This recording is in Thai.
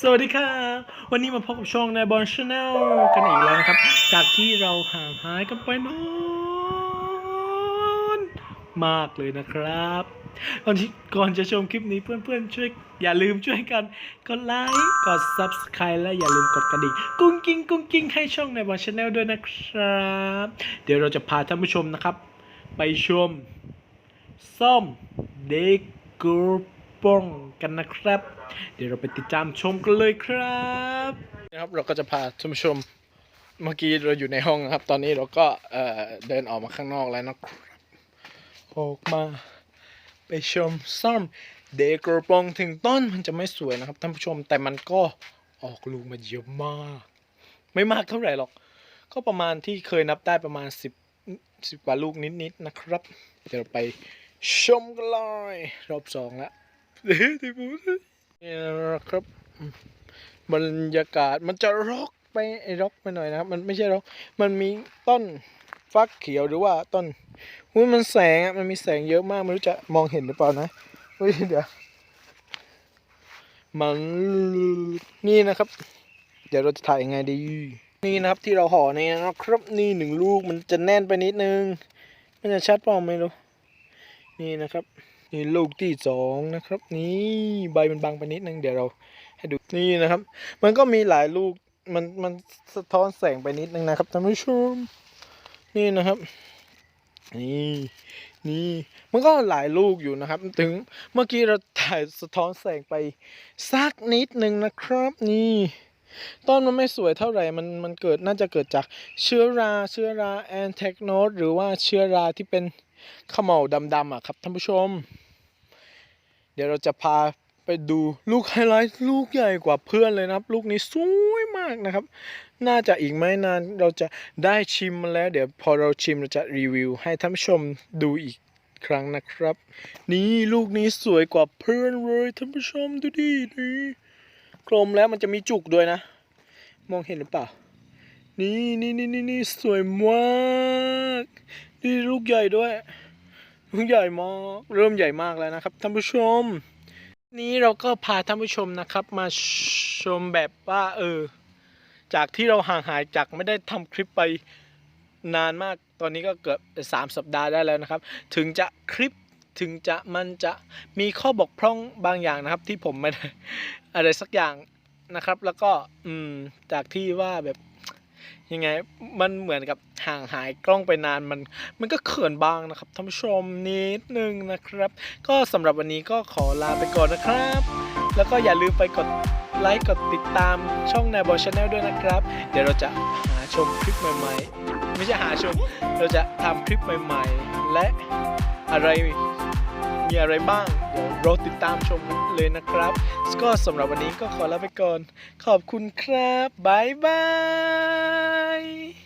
สวัสดีครับวันนี้มาพบกับช่องในบอลชาแนลกันอีกแล้วนะครับ จากที่เราห่างหายกันไปนานมากเลยนะครับ ก่อนที่ก่อนจะชมคลิปนี้เพื่อนๆช่วยอย่าลืมช่วยกันกดไลค์กด subscribe และอย่าลืมกดกระดิ่งกุ้งกิ้งกุ้งกิ้งให้ช่องในบอลชาแนลด้วยนะครับ เดี๋ยวเราจะพาท่านผู้ชมนะครับ ไปชมซ่อมเด็กกระ ป๋องกันนะครับ เดี๋ยวเราไปติดตามชมกันเลยครับนะครับเราก็จะพาท่านผู้ชมเมื่อกี้เราอยู่ในห้องนะครับ ตอนนี้เราก็เเดินออกมาข้างนอกแล้วนะครับออกมาไปชมซ่อมเด็กกระปองถึงต้นมันจะไม่สวยนะครับท่านผู้ชมแต่มันก็ออกลูกมาเยอะมาก ไม่มากเท่าไหร่หรอก ก็ประมาณที่เคยนับได้ประมาณ 10 10กว่าลูกนิดๆนะครับ เดี๋ยวไปชมกันเลยรอบสองแล้ว ที่พูดนี่นะครับบรรยากาศมันจะร็อกไปไอ้รกไปหน่อยนะครับ มันไม่ใช่ร็อก มันมีต้นฟักเขียวหรือว่าต้นอุ้ยมันแสงอะมันมีแสงเยอะมากไม่รู้จะมองเห็นหรือเปล่านะอุ้ยเดี๋ยวมันนี่นะครับ เดี๋ยวเราจะถ่ายยังไงดี นี่นะครับที่เราห่อนี่นะครับนี่หนึ่งลูกมันจะแน่นไปนิดนึงมันจะชัดเปล่าไม่รู้นี่นะครับ นี่ลูกที่สองนะครับ นี่ใบมันบางไปนิดนึงเดี๋ยวเราให้ดูนี่นะครับ มันก็มีหลายลูกมันมันสะท้อนแสงไปนิดนึงนะครับท่านผู้ชมนี่นะครับ นี่นี่มันก็หลายลูกอยู่นะครับ ถึงเมื่อกี้เราถ่ายสะท้อนแสงไปสักนิดนึงนะครับ นี่ต้นมันไม่สวยเท่าไหร่ มันมันเกิดน่าจะเกิดจากเชื้อรา เชื้อราแอนแทกโนดหรือว่าเชื้อราที่เป็น ขม่าวดำๆอะครับท่านผู้ชม เดี๋ยวเราจะพาไปดูลูกไฮไลท์ลูกใหญ่กว่าเพื่อนเลยนะครับ ลูกนี้สวยมากนะครับ น่าจะอีกไม่นานเราจะได้ชิมมาแล้ว เดี๋ยวพอเราชิมเราจะรีวิว ให้ท่านผู้ชมดูอีกครั้งนะครับ นี่ลูกนี้สวยกว่าเพื่อนเลยท่านผู้ชมดูดินี่กลมแล้วมันจะมีจุกด้วยนะ มองเห็นหรือเปล่า นี่นี่นี่นี่นี่สวยมากนี่ลูกใหญ่ด้วยลูกใหญ่มากเริ่มใหญ่มากแล้วนะครับท่านผู้ชม นี้เราก็พาท่านผู้ชมนะครับ มาชมแบบว่าเออ จากที่เราห่างหายจากไม่ได้ทำคลิปไปนานมากตอนนี้ก็เกือบสามสัปดาห์ได้แล้วนะครับ ถึงจะคลิปถึงจะมันจะมีข้อบกพร่องบางอย่างนะครับ ที่ผมไม่ได้อะไรสักอย่างนะครับ แล้วก็อืมจากที่ว่าแบบ ยังไงมันเหมือนกับห่างหายกล้องไปนานมันมันก็เขินบ้างนะครับท่านผู้ชมนิดนึงนะครับ ก็สำหรับวันนี้ก็ขอลาไปก่อนนะครับ แล้วก็อย่าลืมไปกดไลค์กดติดตามช่อง n นบอช n แนลด้วยนะครับ เดี๋ยวเราจะหาชมคลิปใหม่ๆ ไม่ใช่หาชม เราจะทำคลิปใหม่ๆ และอะไร มีอะไรบ้าง เดี๋ยวรอติดตามชมเลยนะครับก็สำหรับวันนี้ก็ขอลาไปก่อน ขอบคุณครับ บ๊ายบาย